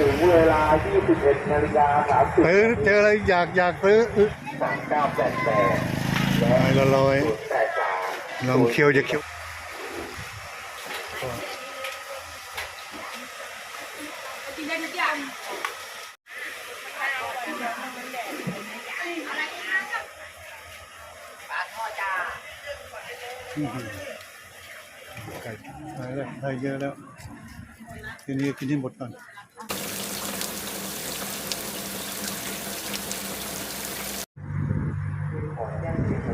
ถึงเวลา 21นาฬิกา30ซื้อเจออะไรอยากอยากซื้อ3988และไม้ละร้อย083ลองเคี้ยวจะเคี้ยวกินได้ทุกอย่างไก่ได้แล้วได้เยอะแล้ว ทีนี้กินให้หมดก่อน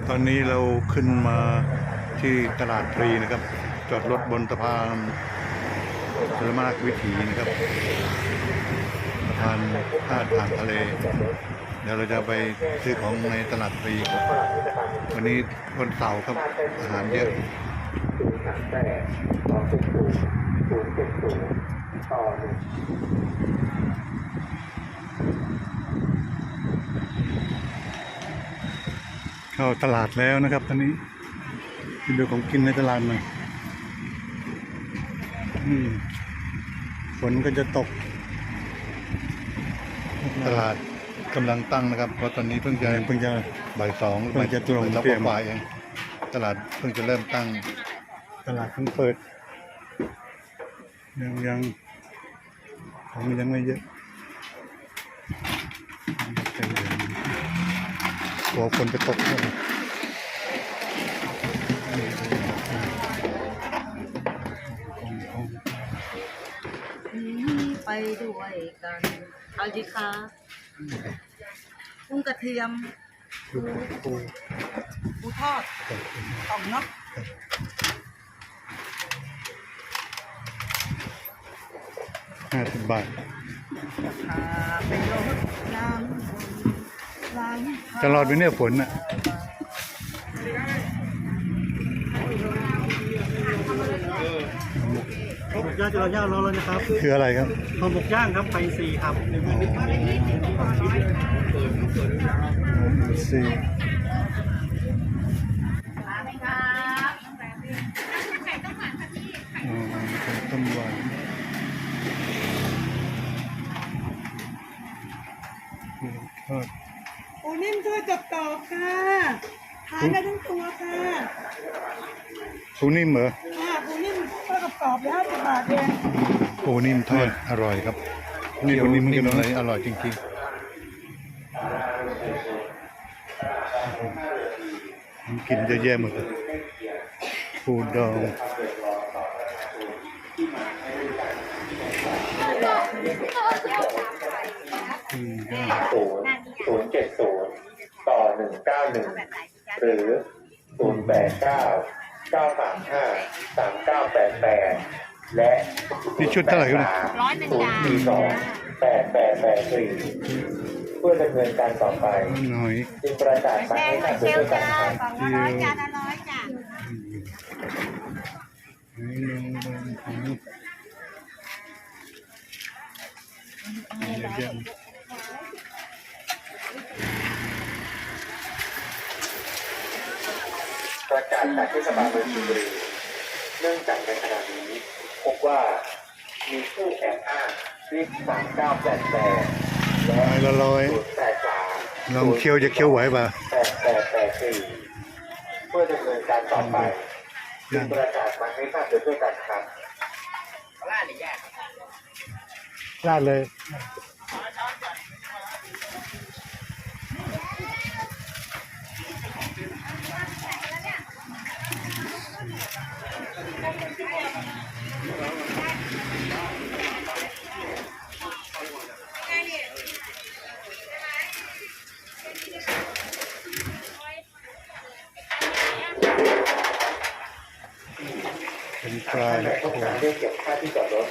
ตอนนี้เราขึ้นมาที่ตลาดพรีนะครับ จอดรถบนสะพานสรมากวิถีนะครับสะพานพาดผ่านทะเล เดี๋ยวเราจะไปซื้อของในตลาดพรีครับวันนี้วันเสาร์ครับอาหารเยอะต่อหนึ่ง เข้าตลาดแล้วนะครับตอนนี้ไปดูของกินในตลาดหน่อยอืมฝนก็จะตก ตลาดกำลังตั้งนะครับ เพราะตอนนี้เพิ่งจะเพิ่งจะบ่ายสองเพิ่งจะตรงแล้วเตรีก็ยมบ่ายเองตลาดเพิ่งจะเริ่มตั้ง ตลาดเพิ่งเปิด ยังยังของยังไม่เยอะ ลัวฝนจะตกครับไปด้วยกันเอาดีคะกุ้งกระเทียมดูปูปูทอดกล่องเนาะห้าสิบบาทพาไปรดน้ำล้าง จะรอดไหมเนี่ยฝนอะข้าวหมกย่างจุฬาย่างร้อนแล้วนะครับคืออะไรครับข้าวหมกย่างครับไฟสี่ครับสี่ ค่ะทานได้ทั้งตัวค่ะปูนิ่มเหรอค่ะปูนิ่มช่วยกับกรอบแล้วสิบบาทเองปูนิ่มทอดอร่อยครับนี่ปูนิ่มนิ่มเลยอร่อยจริงๆผมกินเยอะแยะหมดเลยปูดองอืมก็ศูนย์ศูนย์เจ็ดศูนย์ต่อ หนึ่งเก้าหนึ่งหรือศูนย์แปดเก้าเก้าสามห้าสามเก้าแปดแปดและนี่ชุดเท่าไหร่ครับเนี่ย ร้อยหนึ่งจ้าสี่สองแปดแปดแปดสี่เพื่อดำเนินการต่อไปหน่อย จึงประกาศมาให้ทราบด้วยกันครับ สองร้อยจานละร้อยจ้ะนี่ลงไปของเยอะแยะ ประกาศจากเทศบาลเมืองชลบุรีเนื่องจากในขณะนี้พบว่ามีผู้แอบอ้างเลขสามเก้าแปดแปดและไม้ละร้อยศูนย์แปดสามลองเคี้ยวจะเคี้ยวไหวป่ะแปดแปดแปดสี่เพื่อดำเนินการต่อไปจึงประกาศมาให้ทราบด้วยกันครับลาดเลย เป็นปลาและและต้องโขการเรียกเก็บค่าที่จอดรถ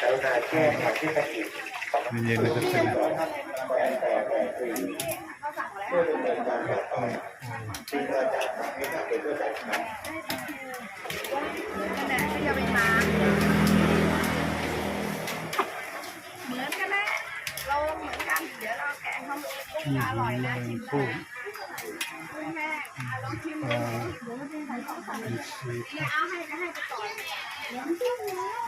กรุณาแจ้งทางเทศกิจสองเย็นๆนะครับเป็นแปดแปดแปดสี่เอดำเนินการต่อไปจึงประกาศมาให้ทราบด้วยกันครับเหมือนกันนะเราเหมือนกันเดี๋ยวเราแกงเขากุ้งอืมอร่อยนะชิมผู้กุ้งแม่ลองชิมดูลาเดี๋ยวมันเป็นใส่ของใส่เป็นสีเนี่ยเอาให้ก็ให้ไปก่อนเดี๋ยวมันชิมแล้ว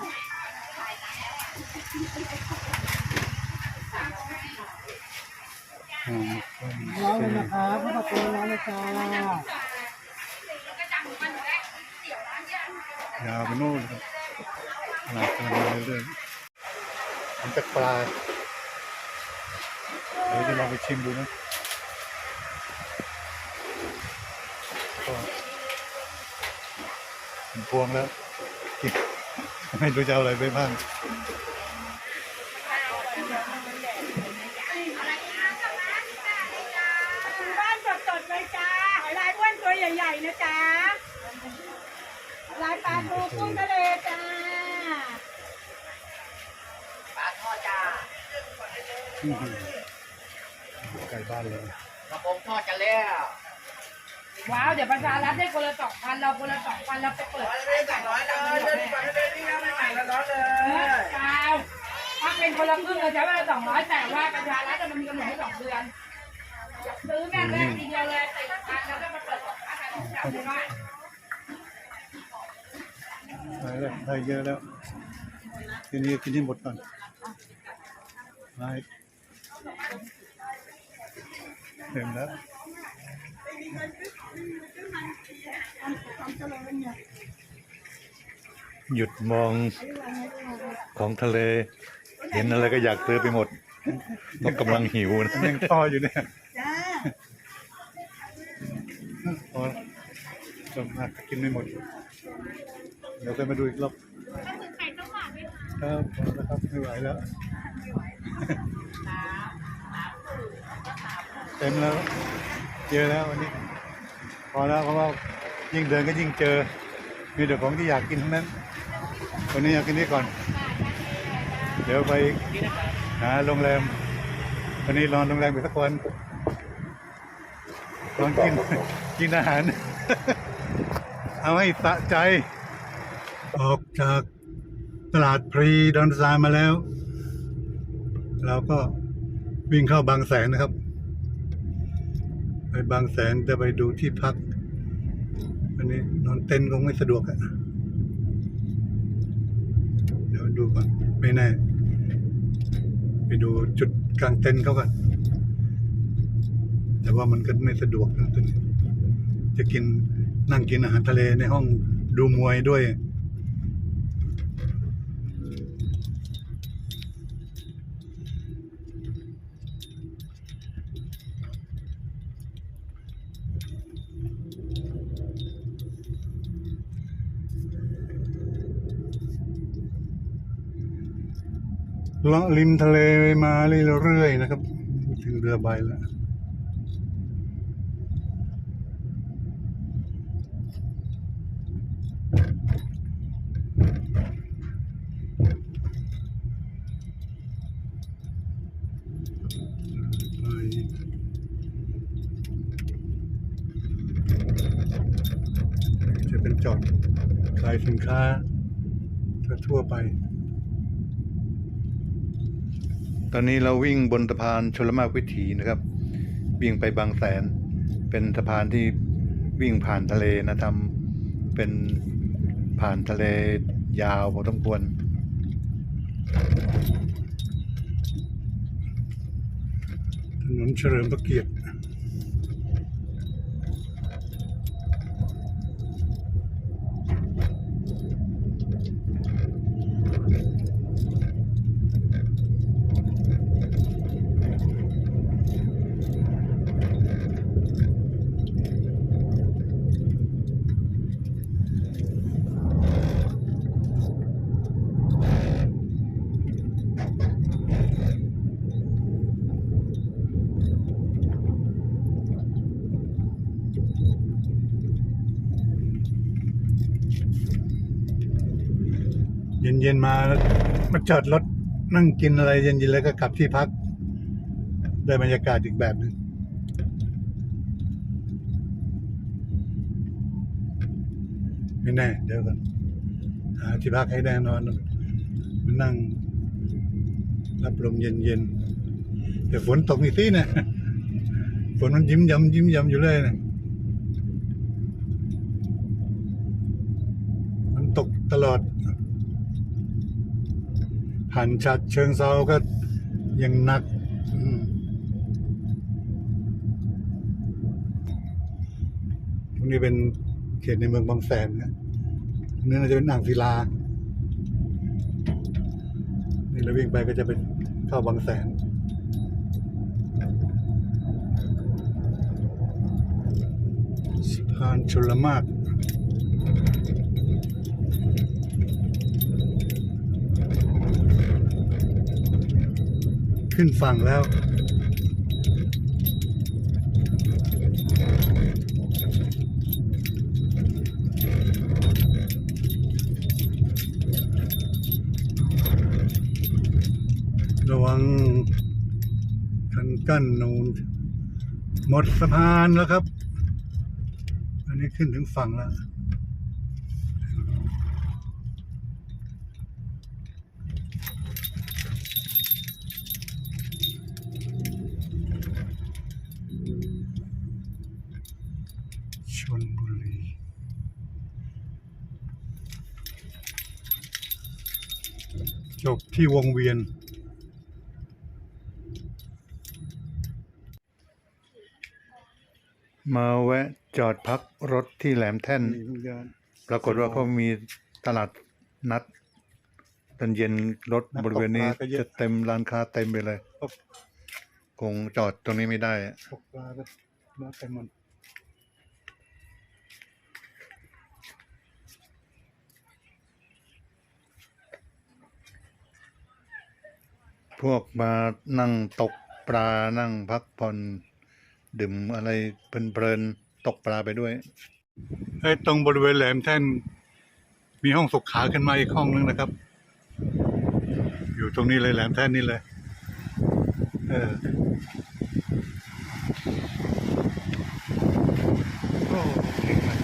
ร้อนเลยนะครับพระประตูร้อนเลยจ้ายาวไปโน่นครับตลาดกำลังมาเรื่อยๆมันจะปลาเดี๋ยวจะลองไปชิมดูนะก็เป็นพวงแล้ว ไม่รู้จะเอาอะไรไปบ้าง เลยจ้าหอยลายอ้วนตัวใหญ่ๆนะจ๊ะลายปลาทูกุ้งทะเลจ้าอื้อหือไก่บ้านเลย กระโปรงทอดกันแล้วว้าวเดี๋ยวประชารัฐได้คนละสองพันเราคนละสองพันเราไปเปิดร้อยเลยสองร้อยเลยเดินไปเลยนี่นะใหม่ๆร้อนๆเลยเก้าถ้าเป็นคนละครึ่งเราจะว่าสองร้อยแต่ว่าประชารัฐมันมีกำหนดให้สองเดือน ซื้อแม่งแรกทีเดียวเลยติดพันแล้วก็มาเปิดองพันกันทุกอย่างเลยว่าได้แล้วได้เยอะแล้ว ทีนี้กินให้หมดก่อนไปเต็มแล้วหยุดมองของทะเล เห็นอะไรก็อยากซื้อไปหมดเพราะกำลังหิวนะ ยังต่ออยู่เนี่ย พอส่วนมากก็กินไม่หมด เดี๋ยวค่อยมาดูอีกรอบครับพอแล้วครับไม่ไหวแล้วเต็มแล้วเจอแล้ววันนี้ พอแล้วเพราะว่ายิ่งเดินก็ยิ่งเจอ มีแต่ของที่อยากกินทั้งนั้น วันนี้อยากกินนี่ก่อน เดี๋ยวไปหาโรงแรม วันนี้นอนโรงแรมไปสักวันนอนกิน กินอาหาร เอาให้สะใจ ออกจากตลาดพรีดอนซายมาแล้ว เราก็วิ่งเข้าบางแสนนะครับ ไปบางแสนจะไปดูที่พัก อันนี้นอนเต็นท์คงไม่สะดวกอะเดี๋ยวดูก่อน ไม่แน่ ไปดูจุดกลางเต็นท์เขาก่อนแต่ว่ามันก็ไม่สะดวกนะตอนนี้ จะกินนั่งกินอาหารทะเลในห้องดูมวยด้วย เลาะริมทะเลมาเรื่อยๆนะครับ ถึงเรือใบแล้ว จะเป็นจอดขายสินค้าทั่วไป ตอนนี้เราวิ่งบนสะพานชลมากวิถีนะครับ วิ่งไปบางแสน เป็นสะพานที่วิ่งผ่านทะเลนะทำเป็นผ่านทะเลยาวพอสมควรถนนเฉลิมพระเกียรติ เย็นๆมามาจอดรถนั่งกินอะไรเย็นๆแล้วก็กลับที่พัก ได้บรรยากาศอีกแบบหนึ่งไม่แน่ เดี๋ยวกันหาที่พักให้แน่นอนมานั่ง รับลมเย็นๆแต่ฝนตกอีกทีนะฝนมันยิ้มยำยิ้มยำอยู่เลยนะมันตกตลอด ผ่านชัดเชิงเซาก็ยังหนักตรงนี้เป็นเขตในเมืองบางแสนนะตรงนี้น่าจะเป็นอ่างศิลา นี่เราวิ่งไปก็จะเป็นเข้าบางแสนสะพานชลมาก ขึ้นฝั่งแล้ว ระวังคันกั้นนูนหมดสะพานแล้วครับ อันนี้ขึ้นถึงฝั่งแล้ว ชนบุรีจบที่วงเวียน มาแวะจอดพักรถที่แหลมแท่น ปรากฏว่าเขามีตลาดนัดตอนเย็นรถบริเวณนี้นักตกปลาก็เยอะจะเต็มร้านค้าเต็มไปเลยครับคงจอดตรงนี้ไม่ได้อะตกปลาก็มาเต็มหมด พวกมานั่งตกปลานั่งพักผ่อนดื่มอะไรเพลินๆตกปลาไปด้วยไอ้ตรงบริเวณแหลมแท่นมีห้องสุขขาขึ้นมาอีกห้องนึงนะครับ อยู่ตรงนี้เลยแหลมแท่นนี่เลย เออโอ้เก่งมาก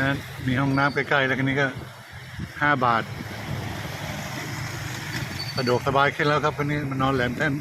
นะมีห้องน้ำใกล้ๆแล้วกันนี้ก็ห้าบาทสะดวกสบายขึ้นแล้วครับวันนี้มันนอนแหลมแท่น